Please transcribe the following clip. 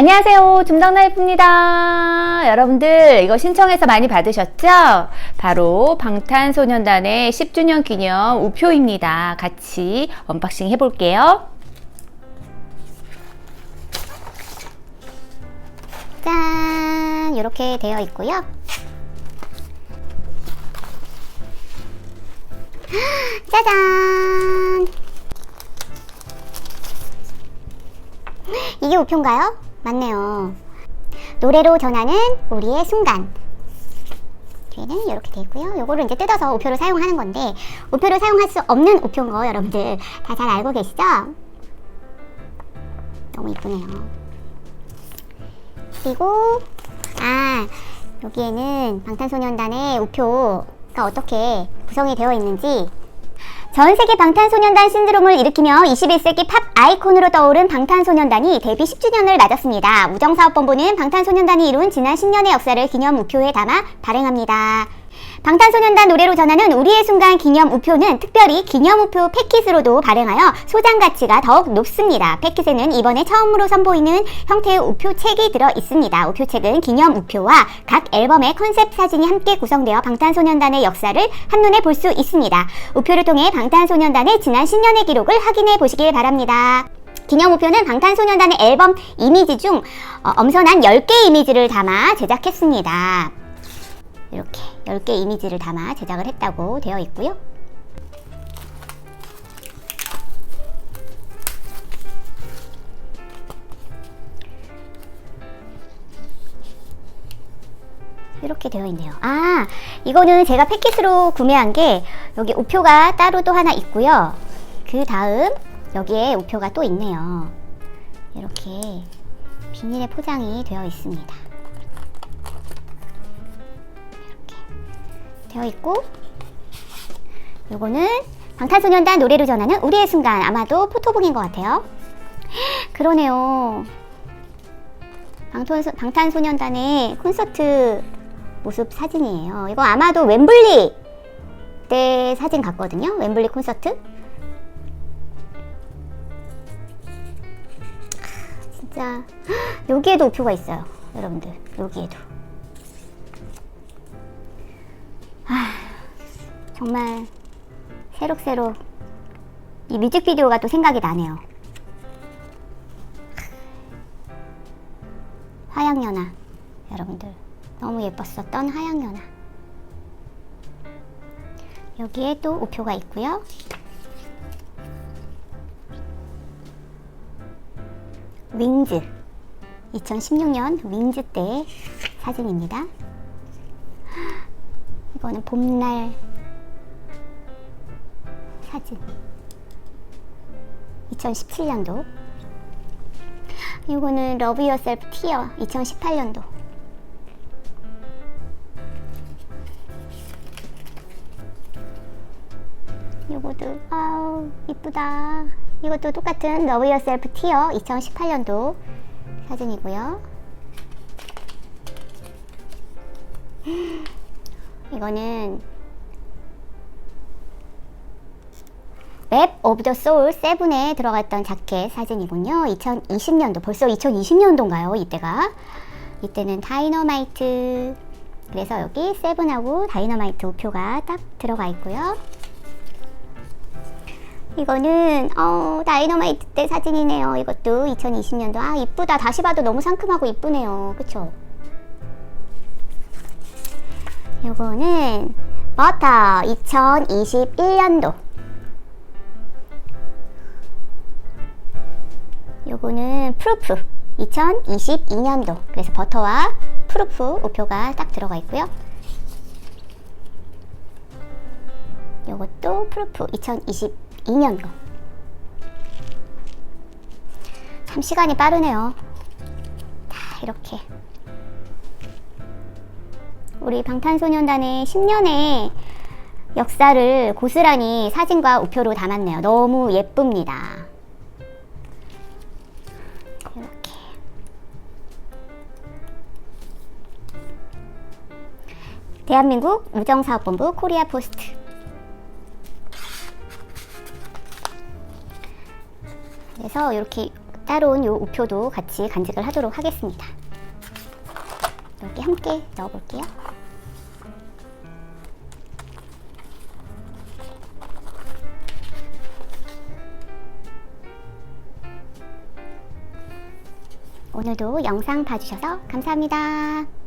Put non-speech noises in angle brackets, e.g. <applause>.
안녕하세요. 중당나이프입니다. 여러분들 이거 신청해서 많이 받으셨죠? 바로 방탄소년단의 10주년 기념 우표입니다. 같이 언박싱 해볼게요. 짠! 이렇게 되어 있고요. 짜잔! 이게 우표인가요? 맞네요. 노래로 전하는 우리의 순간. 뒤에는 이렇게 돼 있고요. 요거를 이제 뜯어서 우표로 사용하는 건데 우표로 사용할 수 없는 우표인 거 여러분들 다 잘 알고 계시죠? 너무 이쁘네요. 그리고 아 여기에는 방탄소년단의 우표가 어떻게 구성이 되어 있는지 전 세계 방탄소년단 신드롬을 일으키며 21세기 팝 아이콘으로 떠오른 방탄소년단이 데뷔 10주년을 맞았습니다. 우정사업본부는 방탄소년단이 이룬 지난 10년의 역사를 기념 우표에 담아 발행합니다. 방탄소년단 노래로 전하는 우리의 순간 기념 우표는 특별히 기념 우표 패킷으로도 발행하여 소장 가치가 더욱 높습니다. 패킷에는 이번에 처음으로 선보이는 형태의 우표책이 들어 있습니다. 우표책은 기념 우표와 각 앨범의 컨셉 사진이 함께 구성되어 방탄소년단의 역사를 한눈에 볼 수 있습니다. 우표를 통해 방탄소년단의 지난 10년의 기록을 확인해 보시길 바랍니다. 기념 우표는 방탄소년단의 앨범 이미지 중 어, 엄선한 10개 이미지를 담아 제작했습니다. 이렇게 10개 이미지를 담아 제작을 했다고 되어 있고요. 이렇게 되어 있네요. 아, 이거는 제가 패킷으로 구매한 게 여기 우표가 따로 또 하나 있고요. 그 다음 여기에 우표가 또 있네요. 이렇게 비닐에 포장이 되어 있습니다. 되어 있고 요거는 방탄소년단 노래로 전하는 우리의 순간 아마도 포토북인 것 같아요. <gasps> 그러네요. 방탄소, 방탄소년단의 콘서트 모습 사진이에요. 이거 아마도 웸블리 때 사진 같거든요. 웸블리 콘서트? 아, 진짜. <gasps> 여기에도 우표가 있어요 여러분들. 여기에도 정말 새록새록 이 뮤직비디오가 또 생각이 나네요. 화양연화 여러분들 너무 예뻤었던 화양연화 여기에 또 우표가 있고요. 윙즈 2016년 윙즈 때 사진입니다. 이거는 봄날 사진. 2017년도. 이거는 러브 유어셀프 티어 2018년도. 이것도 아우 이쁘다. 이것도 똑같은 러브 유어셀프 티어 2018년도 사진이고요. 이거는 맵 오브 더 소울 세븐에 들어갔던 자켓 사진이군요. 2020년도 벌써 2020년도인가요? 이때가 이때는 다이너마이트 그래서 여기 세븐하고 다이너마이트 우표가 딱 들어가 있고요. 이거는 어, 다이너마이트 때 사진이네요. 이것도 2020년도 아 이쁘다. 다시 봐도 너무 상큼하고 이쁘네요. 그쵸? 이거는 버터 2021년도 요거는 프루프 2022년도. 그래서 버터와 프루프 우표가 딱 들어가 있고요. 요것도 프루프 2022년도. 참 시간이 빠르네요. 다 이렇게. 우리 방탄소년단의 10년의 역사를 고스란히 사진과 우표로 담았네요. 너무 예쁩니다 대한민국 우정사업본부 코리아 포스트 그래서 이렇게 따로 온 요 우표도 같이 간직을 하도록 하겠습니다. 이렇게 함께 넣어볼게요. 오늘도 영상 봐주셔서 감사합니다.